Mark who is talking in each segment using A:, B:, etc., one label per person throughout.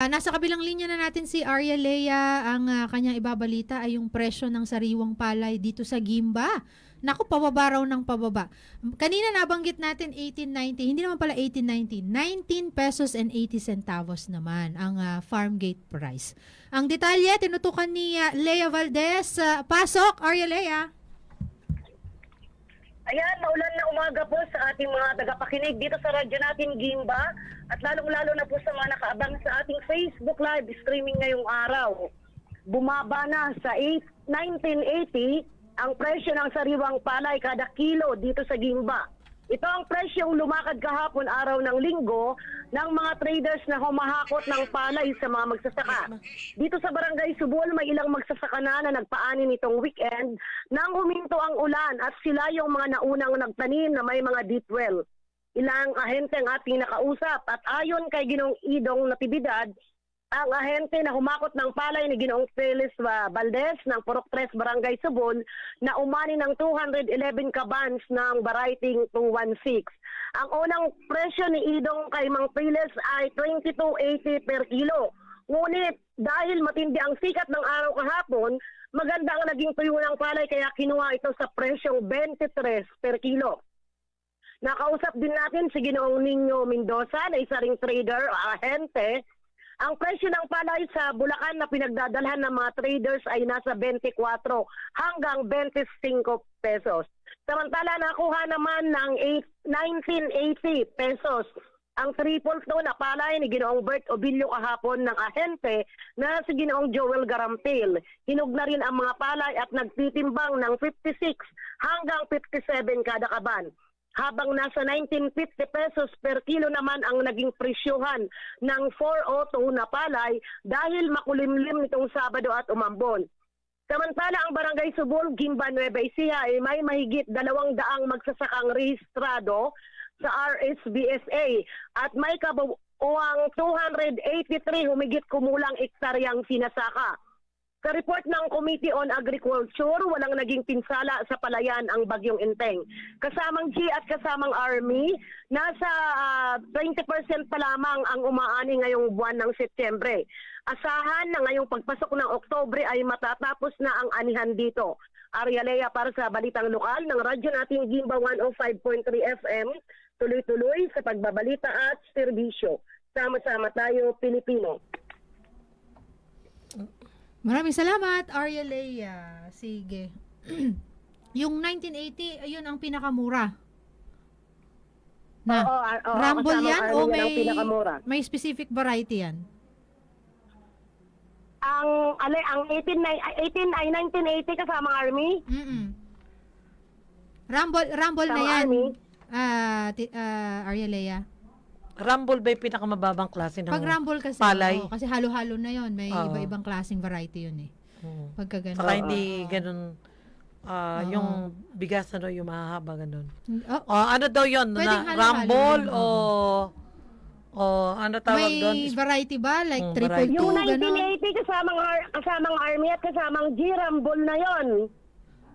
A: Ah, nasa kabilang linya na natin si Arya Lea. Ang ah, kanyang ibabalita ay yung presyo ng sariwang palay dito sa Gimba. Naku, pababa raw ng pababa. Kanina nabanggit natin 1890. Hindi naman pala 1890. 19 pesos and 80 centavos naman ang ah, farm gate price. Ang detalye, tinutukan ni ah, Lea Valdez. Ah, pasok, Arya Lea.
B: Ayan, maulan na umaga po sa ating mga tagapakinig dito sa radyo natin Gimba at lalong-lalo na po sa mga nakaabang sa ating Facebook live streaming ngayong araw. Bumaba na sa 8, 1980 ang presyo ng sariwang palay kada kilo dito sa Gimba. Ito ang presyong lumakad kahapon araw ng linggo ng mga traders na humahakot ng palay sa mga magsasaka. Dito sa Barangay Subol, may ilang magsasaka na na nagpaani nitong weekend nang huminto ang ulan at sila yung mga naunang nagtanim na may mga deep well. Ilang ahente ang ating nakausap at ayon kay Ginong Idong Natividad, ang ahente na humakot ng palay ni Ginoong Felix uh, Valdez ng Purok 3 Barangay Subol na umani ng 211 kabans ng variety 216. Ang unang presyo ni Idong kay Mang Felix ay 22.80 per kilo. Ngunit dahil matindi ang sikat ng araw kahapon, maganda ang naging tuyo ng palay kaya kinuha ito sa presyong 23 per kilo. Nakausap din natin si Ginoong Nino Mendoza na isa ring trader o ahente. Ang presyo ng palay sa Bulacan na pinagdadalhan ng mga traders ay nasa 24 hanggang 25 pesos. Samantala nakuha naman ng 8, 1980 pesos ang triple to na palay ni Ginoong Bert Obilio kahapon ng ahente na si Ginoong Joel Garampil. Hinog na rin ang mga palay at nagtitimbang ng 56 hanggang 57 kada kaban habang nasa 1950 pesos per kilo naman ang naging presyuhan ng 402 na palay dahil makulimlim nitong Sabado at umambon. Samantala ang Barangay Subol, Gimba, Nueva Ecija ay may mahigit dalawang daang magsasakang rehistrado sa RSBSA at may kabuuang 283 humigit kumulang ektaryang sinasaka. Sa report ng Committee on Agriculture, walang naging pinsala sa palayan ang Bagyong Enteng. Kasamang G at kasamang Army, nasa ah, 20% pa lamang ang umaani ngayong buwan ng Setyembre. Asahan na ngayong pagpasok ng Oktobre ay matatapos na ang anihan dito. Arya Lea para sa Balitang Lokal ng radyo nating Gimba 105.3 FM, tuloy-tuloy sa pagbabalita at serbisyo. Sama-sama tayo, Pilipino.
A: Maraming salamat, Arya Lea. Sige. yung 1980, ayun ang pinakamura. Na,
B: Oo, ah, oo,
A: Rumble yan o may, may specific variety yan?
B: Ang ale ang 18 na 18 ay 1980 kasamang Army.
A: Mm Rumble, Rumble na
B: Kasama
A: yan.
B: Army.
A: Ah, ti- ah, Arya Lea.
C: Rumble ba yung pinakamababang klase ng...
A: Pag Rumble kasi,
C: palay.
A: oo, kasi halo-halo na yon May
C: Oo.
A: iba-ibang klaseng variety yun eh.
C: Oo.
A: Pagka ganun.
C: Saka hindi ganun... ah,
A: Oo.
C: yung bigas ano yung mahahaba ganun.
A: Oh,
C: O ano daw yun?
A: Pwedeng
C: Na,
A: halo-halo
C: rumble
A: yun,
C: o... O ano tawag
A: may
C: doon?
A: variety ba? Like
C: Mm,
A: triple
C: variety.
A: two,
B: Yung
A: gano'n?
B: 1980 kasamang ar- kasamang Army at kasamang G Rumble na 'yon.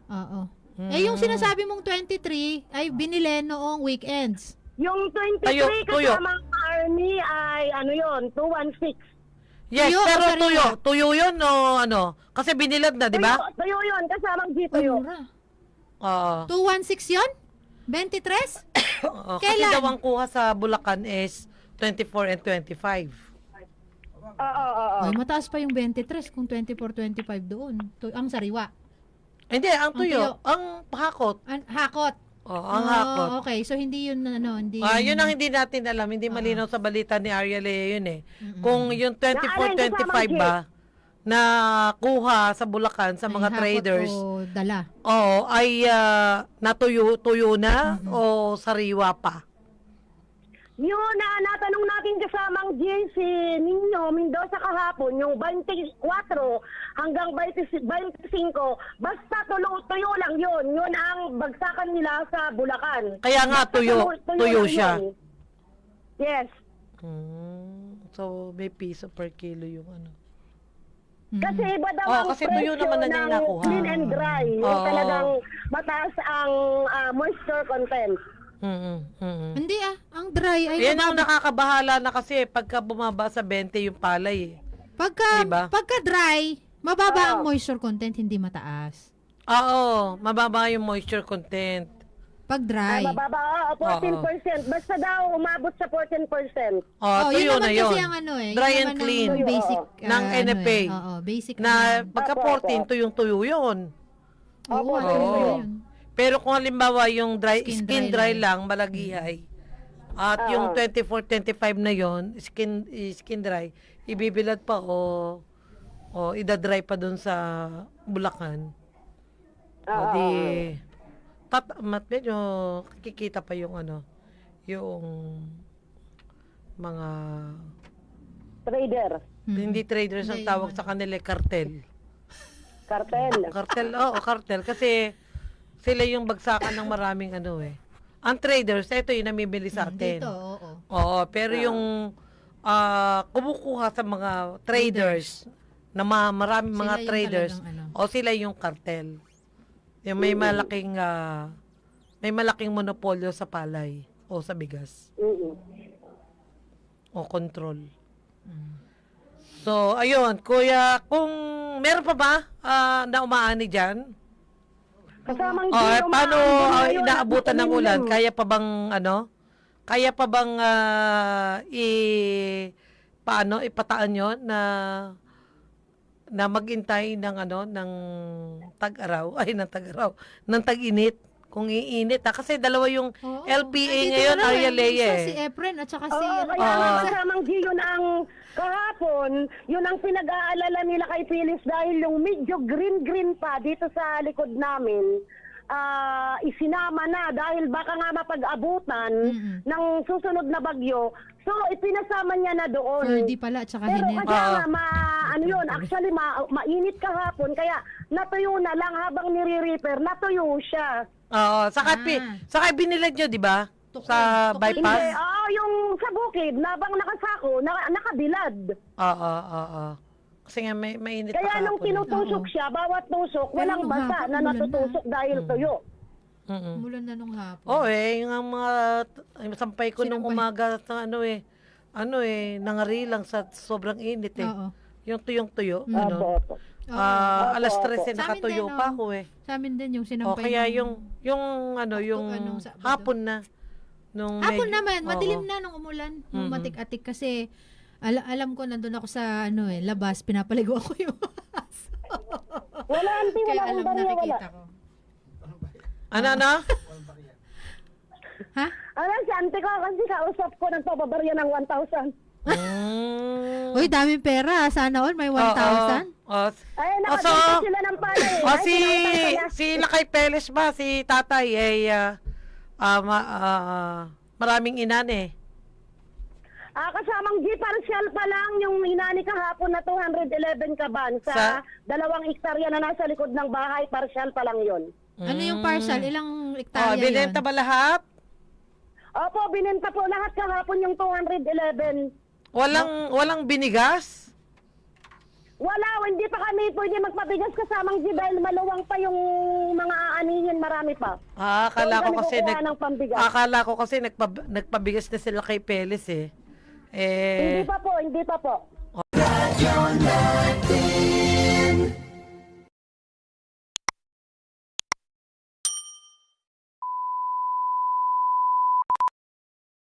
A: Oo.
C: Mm.
A: Eh, yung sinasabi mong 23 ay binili noong weekends.
B: Yung 23
C: Tayo, tuyo.
B: kasamang Army ay ano 'yon, 216.
C: Yes,
A: Tuyo o
C: pero
A: sariwa?
C: tuyo. Tuyo yun o ano? Kasi binilad na, di ba?
B: Tuyo, tuyo 'yon, kasamang G
A: Ay,
B: tuyo.
A: mura.
C: Oo.
A: 216 yon? 23?
C: Oo, Kasi
A: Kailan?
C: daw ang kuha sa Bulacan is 24 and 25.
B: Oo, oo, oo.
A: Ay, mataas pa yung 23 kung 24-25 doon. To, ang sariwa.
C: Hindi, ang
A: Ang tuyo.
C: tuyo. Ang hakot.
A: An hakot.
C: Oo, ang
A: Oh,
C: hakot.
A: Okay, so hindi yun ano, hindi
C: Ah, yun ang hindi natin alam, hindi
A: Ah.
C: malinaw sa balita ni Arya Lea yun eh.
A: Mm-mm.
C: Kung yung 24,
B: Naalala ko sa
C: 25
B: mga
C: ba na kuha sa Bulacan sa
A: Ay,
C: mga
A: hakot
C: traders,
A: o dala.
C: oo, ay ah, natuyo tuyo na o sariwa pa.
B: Yun na natanong natin kasamang G si Nino Mendoza kahapon, yung 24 hanggang 20 25, basta tulo, tuyo lang yun. Yun ang bagsakan nila sa Bulacan.
C: Kaya nga
B: Basta
C: tuyo, tuyo
B: lang
C: siya.
B: yun. Yes.
C: Hmm, so may piso per kilo yung ano.
A: Mm.
B: Kasi iba daw
C: Oh,
B: ang
C: kasi tuyo
B: presyo
C: naman na niya
B: ng
C: nakuha.
B: clean and dry. Yung
C: Oo.
B: talagang mataas ang ah, moisture content.
C: Mm-mm, mm-mm.
A: Hindi ah, ang dry ay
C: Yan ang nakakabahala na kasi pagka bumaba sa 20 yung palay eh.
A: Pagka,
C: Diba?
A: pagka dry, mababa ang
B: Oo.
A: moisture content, hindi mataas.
C: Oo, mababa yung moisture content.
A: Pag
B: Ah,
A: dry.
B: mababa, ah, 14%. Basta daw umabot sa 14%.
C: Oh,
A: oh, yun
C: tuyo
A: naman
C: na yun.
A: kasi ang ano eh. yun
C: Dry and
A: naman
C: clean.
A: Basic. Ah,
C: Ng
A: ano
C: NFA.
A: eh. Oo, basic.
C: Na pagka
B: Opo,
C: 14,
B: opo.
C: tuyong tuyo yun.
A: Oo, ano
C: oo.
A: yun.
C: Pero kung halimbawa yung dry,
A: Skin
C: skin,
A: dry
C: dry,
A: lang.
C: lang, malagihay, at
B: Oo.
C: yung 24-25 na yon skin, skin dry, ibibilad pa o o idadry pa dun sa Bulacan. O
B: Oo.
C: di, tat, mat, medyo kikita pa yung ano, yung mga,
B: Trader.
A: Mm.
C: hindi traders ang tawag sa kanila, eh, cartel.
B: Cartel.
C: Cartel, oo, cartel. Kasi sila yung bagsakan ng maraming ano eh. Ang traders, ito yung namimili sa atin.
A: Dito, oo.
C: Oo, pero yung ah, kumukuha sa mga traders, na ma- maraming
A: Sila
C: mga
A: yung
C: traders,
A: talagang ano.
C: o sila yung cartel. Yung may malaking ah, may malaking monopolyo sa palay o sa bigas
B: Mm-mm.
C: o control. So, ayun, kuya, kung meron pa ba ah, na umaani dyan?
B: Kasamang
C: Oh, eh, paano
B: at
C: inaabutan ng ulan? Kaya pa bang ano? Kaya pa bang ah, i paano ipataan 'yon na na maghintay ng ano ng tag-araw? Ay ng tag-araw. Ng tag-init kung iinit ha kasi dalawa yung
A: Oo.
C: LPA
A: Nandito
C: ngayon
A: na eh.
C: Arya Lea
A: Isa
C: eh.
A: Si Efren at saka
B: Oo,
A: si... ano,
B: kaya nga
C: Ah.
B: kasamang G, yun ang kahapon, yun ang pinag-aalala nila kay Phyllis dahil yung medyo green-green pa dito sa likod namin, ah isinama na dahil baka nga mapag-abutan ng susunod na bagyo. So, ipinasama niya na doon.
A: Ferdy pala at saka
B: Pero
A: Hinel.
B: kasi
C: Oo.
B: nga, ma, ano yun, actually, ma, mainit kahapon, kaya natuyo na lang habang nire-repair, natuyo siya.
C: Oo, saka pi,
A: Ah.
C: saka binilad nyo, di ba? Sa
A: Tukol.
C: bypass?
B: Hindi, ah, yung sa bukid, nabang nakasako, naka, nakabilad.
C: Oo, oo, oo. Kasi nga may mainit
B: Kaya nung
C: eh.
B: tinutusok
A: Oo.
B: siya, bawat tusok,
A: Pero
B: walang
A: nung
B: basa
A: hapon,
B: na
A: umulan
B: natutusok dahil
C: Mm.
B: tuyo.
C: Mm-mm.
A: Umulan na nung hapon.
C: Oo eh, yung ang mga ay, sampay ko nung
A: Sinampay.
C: umaga sa ano eh, ano eh, nangari lang sa sobrang init eh.
A: Oo.
C: Yung tuyong-tuyo,
A: Mm.
C: ano.
B: Opo, opo.
A: Oo.
C: Ah,
B: Opo,
C: alas 13
B: opo.
C: eh,
A: Sa amin
C: nakatuyo
A: din,
C: pa
A: oh.
C: ako eh.
A: Sa amin din yung
C: O
A: sinampay.
C: kaya
A: ng-
C: yung yung ano, yung
A: anong Sabado.
C: hapon na nung
A: Hapon
C: medyo-
A: naman,
C: oo.
A: madilim na nung umulan.
C: Mhm.
A: matik-atik kasi ala- alam ko nandun ako sa ano eh, labas, pinapaligo ako yung aso.
B: Wala, auntie,
A: Kaya
B: wala akong
A: alam
B: wala.
A: nakikita ko.
C: Ano ano?
A: Ha?
B: Ano, si auntie ko, kasi kausap ko, nagpapabarya ng 1,000.
C: Mm.
A: Uy, daming pera. Sana all may 1,000.
C: Oo.
B: Ay,
C: Oh, so-
B: sila ng palay.
C: O
B: Ay,
C: si
B: pala.
C: si Lakay Peles ba si Tatay ay ah, ah, ma- ah, maraming inan eh.
B: Ah, kasamang G, partial pa lang yung inani kahapon na 211 kaban sa,
C: Sa-
B: dalawang ektarya na nasa likod ng bahay, partial pa lang yon.
A: Ano yung partial? Ilang
C: Oh,
A: hektarya
C: binenta
A: yun?
C: ba lahat?
B: Opo, binenta po lahat kahapon yung 211.
C: Walang walang binigas?
B: Wala, hindi pa kami pwede magpabigas kasamang G dahil maluwang pa yung mga aanihin, marami pa.
C: Ah, akala ko kasi nag,
B: ng pambigas.
C: akala ko kasi nagpab- nagpabigas na sila kay Peles eh.
B: Hindi
C: Eh,
B: pa po, hindi pa po.